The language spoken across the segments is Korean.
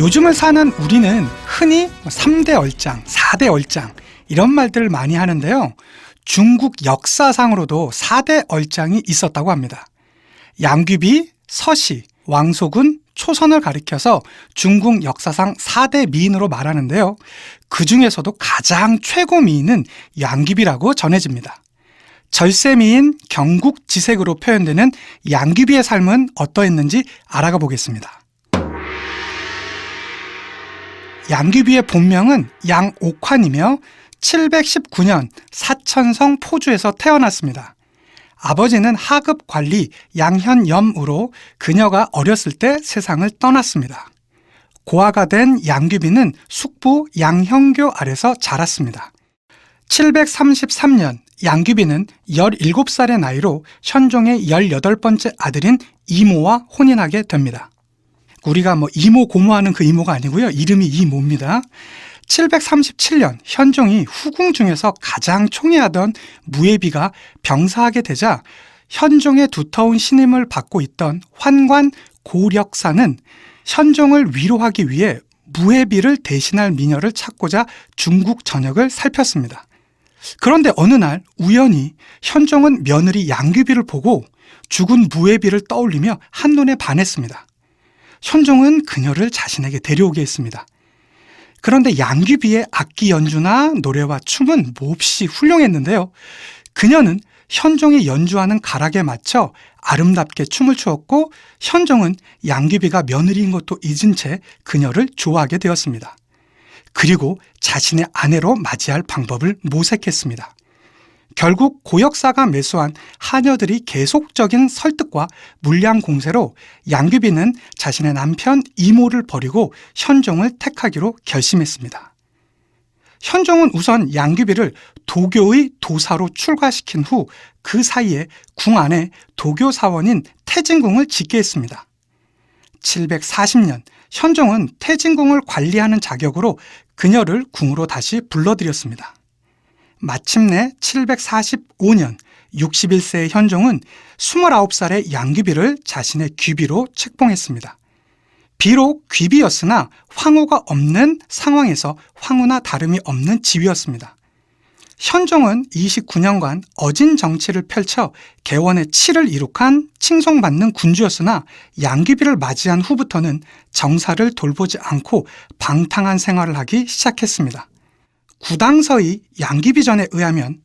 요즘을 사는 우리는 흔히 3대 얼짱, 4대 얼짱 이런 말들을 많이 하는데요. 중국 역사상으로도 4대 얼짱이 있었다고 합니다. 양귀비, 서시, 왕소군, 초선을 가리켜서 중국 역사상 4대 미인으로 말하는데요. 그 중에서도 가장 최고 미인은 양귀비라고 전해집니다. 절세미인 경국지색으로 표현되는 양귀비의 삶은 어떠했는지 알아가 보겠습니다. 양귀비의 본명은 양옥환이며 719년 사천성 포주에서 태어났습니다. 아버지는 하급 관리 양현염으로 그녀가 어렸을 때 세상을 떠났습니다. 고아가 된 양귀비는 숙부 양형교 아래서 자랐습니다. 733년 양귀비는 17살의 나이로 현종의 18번째 아들인 이모와 혼인하게 됩니다. 우리가 뭐 이모 고모하는 그 이모가 아니고요. 이름이 이모입니다. 737년 현종이 후궁 중에서 가장 총애하던 무예비가 병사하게 되자 현종의 두터운 신임을 받고 있던 환관 고력사는 현종을 위로하기 위해 무예비를 대신할 미녀를 찾고자 중국 전역을 살폈습니다. 그런데 어느 날 우연히 현종은 며느리 양귀비를 보고 죽은 무예비를 떠올리며 한눈에 반했습니다. 현종은 그녀를 자신에게 데려오게 했습니다. 그런데 양귀비의 악기 연주나 노래와 춤은 몹시 훌륭했는데요. 그녀는 현종이 연주하는 가락에 맞춰 아름답게 춤을 추었고 현종은 양귀비가 며느리인 것도 잊은 채 그녀를 좋아하게 되었습니다. 그리고 자신의 아내로 맞이할 방법을 모색했습니다. 결국 고역사가 매수한 하녀들이 계속적인 설득과 물량 공세로 양귀비는 자신의 남편 이모를 버리고 현종을 택하기로 결심했습니다. 현종은 우선 양귀비를 도교의 도사로 출가시킨 후 그 사이에 궁 안에 도교 사원인 태진궁을 짓게 했습니다. 740년 현종은 태진궁을 관리하는 자격으로 그녀를 궁으로 다시 불러들였습니다. 마침내 745년 61세의 현종은 29살의 양귀비를 자신의 귀비로 책봉했습니다. 비록 귀비였으나 황후가 없는 상황에서 황후나 다름이 없는 지위였습니다. 현종은 29년간 어진 정치를 펼쳐 개원의 치를 이룩한 칭송받는 군주였으나 양귀비를 맞이한 후부터는 정사를 돌보지 않고 방탕한 생활을 하기 시작했습니다. 구당서의 양귀비전에 의하면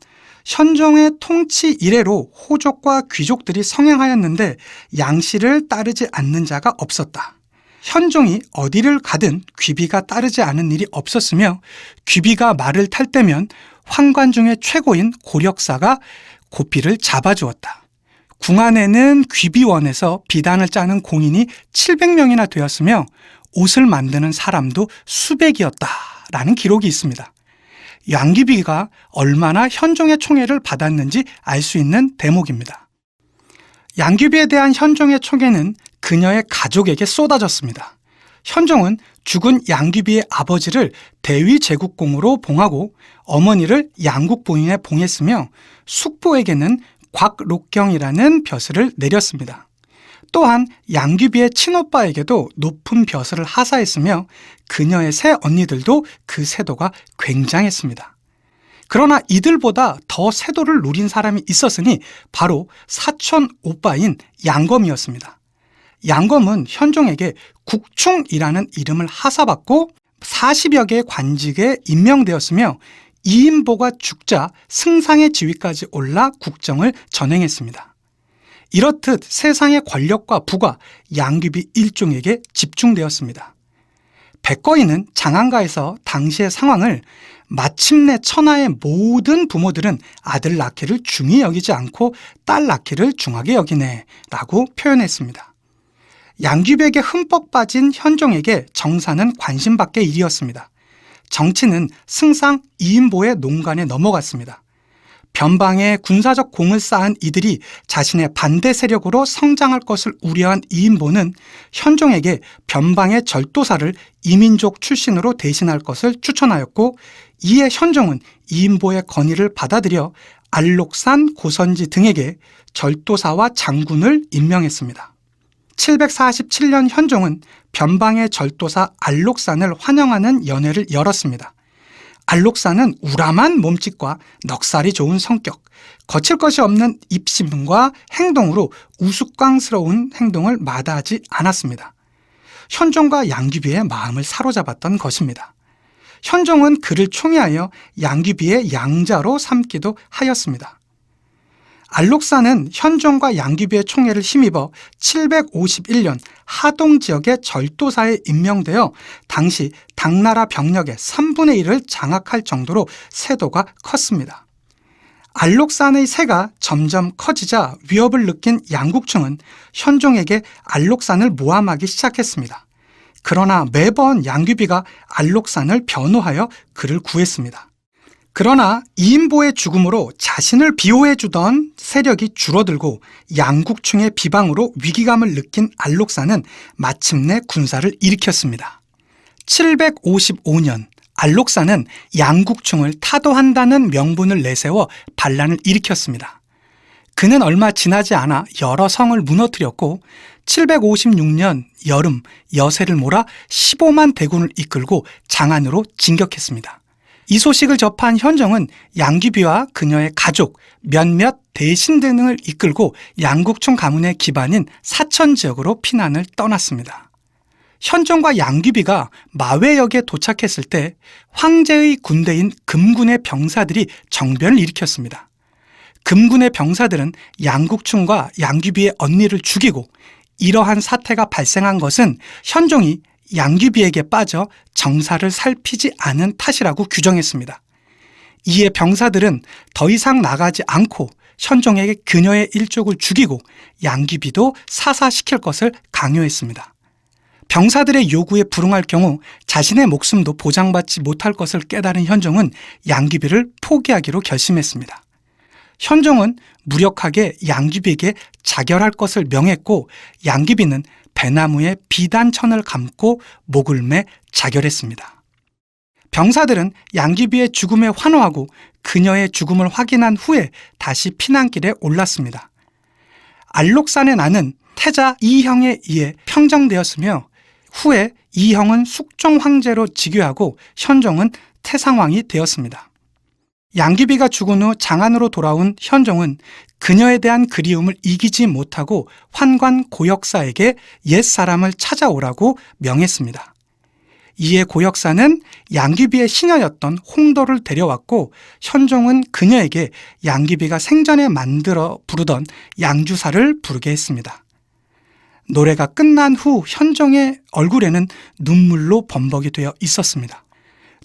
현종의 통치 이래로 호족과 귀족들이 성행하였는데 양씨를 따르지 않는 자가 없었다. 현종이 어디를 가든 귀비가 따르지 않은 일이 없었으며 귀비가 말을 탈 때면 황관 중의 최고인 고력사가 고삐를 잡아주었다. 궁 안에는 귀비원에서 비단을 짜는 공인이 700명이나 되었으며 옷을 만드는 사람도 수백이었다라는 기록이 있습니다. 양귀비가 얼마나 현종의 총애를 받았는지 알 수 있는 대목입니다. 양귀비에 대한 현종의 총애는 그녀의 가족에게 쏟아졌습니다. 현종은 죽은 양귀비의 아버지를 대위 제국공으로 봉하고 어머니를 양국 부인에 봉했으며 숙부에게는 곽록경이라는 벼슬을 내렸습니다. 또한 양귀비의 친오빠에게도 높은 벼슬을 하사했으며 그녀의 새 언니들도 그 세도가 굉장했습니다. 그러나 이들보다 더 세도를 누린 사람이 있었으니 바로 사촌 오빠인 양검이었습니다. 양검은 현종에게 국충이라는 이름을 하사받고 40여 개의 관직에 임명되었으며 이인보가 죽자 승상의 지위까지 올라 국정을 전행했습니다. 이렇듯 세상의 권력과 부가 양귀비 일종에게 집중되었습니다. 백거인은 장안가에서 당시의 상황을 마침내 천하의 모든 부모들은 아들 낳기를 중히 여기지 않고 딸 낳기를 중하게 여기네 라고 표현했습니다. 양귀백에 흠뻑 빠진 현종에게 정사는 관심 밖의 일이었습니다. 정치는 승상 이인보의 농간에 넘어갔습니다. 변방에 군사적 공을 쌓은 이들이 자신의 반대 세력으로 성장할 것을 우려한 이인보는 현종에게 변방의 절도사를 이민족 출신으로 대신할 것을 추천하였고 이에 현종은 이인보의 건의를 받아들여 알록산 고선지 등에게 절도사와 장군을 임명했습니다. 747년 현종은 변방의 절도사 알록산을 환영하는 연회를 열었습니다. 알록산은 우람한 몸짓과 넉살이 좋은 성격, 거칠 것이 없는 입심과 행동으로 우스꽝스러운 행동을 마다하지 않았습니다. 현종과 양귀비의 마음을 사로잡았던 것입니다. 현종은 그를 총애하여 양귀비의 양자로 삼기도 하였습니다. 알록사는 현종과 양귀비의 총애를 힘입어 751년 하동 지역의 절도사에 임명되어 당시 당나라 병력의 3분의 1을 장악할 정도로 세도가 컸습니다. 알록산의 세가 점점 커지자 위협을 느낀 양국충은 현종에게 알록산을 모함하기 시작했습니다. 그러나 매번 양귀비가 알록산을 변호하여 그를 구했습니다. 그러나 이인보의 죽음으로 자신을 비호해 주던 세력이 줄어들고 양국충의 비방으로 위기감을 느낀 알록사는 마침내 군사를 일으켰습니다. 755년 알록사는 양국충을 타도한다는 명분을 내세워 반란을 일으켰습니다. 그는 얼마 지나지 않아 여러 성을 무너뜨렸고 756년 여름 여세를 몰아 15만 대군을 이끌고 장안으로 진격했습니다. 이 소식을 접한 현정은 양귀비와 그녀의 가족, 몇몇 대신 등을 이끌고 양국충 가문의 기반인 사천 지역으로 피난을 떠났습니다. 현종과 양귀비가 마회역에 도착했을 때 황제의 군대인 금군의 병사들이 정변을 일으켰습니다. 금군의 병사들은 양국충과 양귀비의 언니를 죽이고 이러한 사태가 발생한 것은 현종이 양귀비에게 빠져 정사를 살피지 않은 탓이라고 규정했습니다. 이에 병사들은 더 이상 나가지 않고 현종에게 그녀의 일족을 죽이고 양귀비도 사사시킬 것을 강요했습니다. 병사들의 요구에 불응할 경우 자신의 목숨도 보장받지 못할 것을 깨달은 현종은 양귀비를 포기하기로 결심했습니다. 현종은 무력하게 양귀비에게 자결할 것을 명했고 양귀비는 배나무에 비단천을 감고 목을 매 자결했습니다. 병사들은 양귀비의 죽음에 환호하고 그녀의 죽음을 확인한 후에 다시 피난길에 올랐습니다. 알록산의 나는 태자 이형에 의해 평정되었으며 후에 이형은 숙종 황제로 즉위하고 현종은 태상왕이 되었습니다. 양귀비가 죽은 후 장안으로 돌아온 현종은 그녀에 대한 그리움을 이기지 못하고 환관 고역사에게 옛 사람을 찾아오라고 명했습니다. 이에 고역사는 양귀비의 시녀였던 홍도를 데려왔고 현종은 그녀에게 양귀비가 생전에 만들어 부르던 양주사를 부르게 했습니다. 노래가 끝난 후 현종의 얼굴에는 눈물로 범벅이 되어 있었습니다.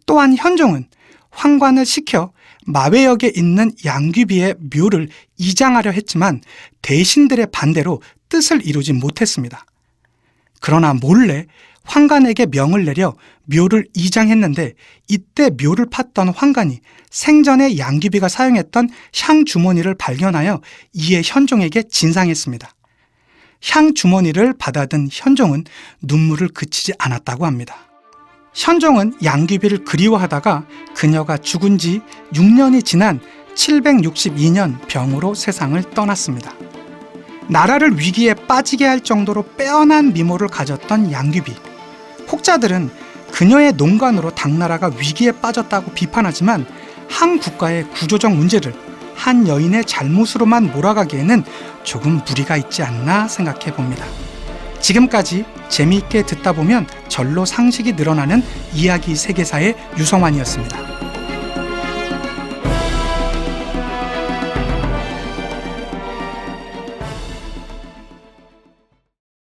또한 현종은 황관을 시켜 마회역에 있는 양귀비의 묘를 이장하려 했지만 대신들의 반대로 뜻을 이루지 못했습니다. 그러나 몰래 황관에게 명을 내려 묘를 이장했는데 이때 묘를 팠던 황관이 생전에 양귀비가 사용했던 향 주머니를 발견하여 이에 현종에게 진상했습니다. 향 주머니를 받아든 현종은 눈물을 그치지 않았다고 합니다. 현종은 양귀비를 그리워하다가 그녀가 죽은 지 6년이 지난 762년 병으로 세상을 떠났습니다. 나라를 위기에 빠지게 할 정도로 빼어난 미모를 가졌던 양귀비. 혹자들은 그녀의 농간으로 당나라가 위기에 빠졌다고 비판하지만 한 국가의 구조적 문제를 한 여인의 잘못으로만 몰아가기에는 조금 무리가 있지 않나 생각해 봅니다. 지금까지 재미있게 듣다 보면 절로 상식이 늘어나는 이야기 세계사의 유성환이었습니다.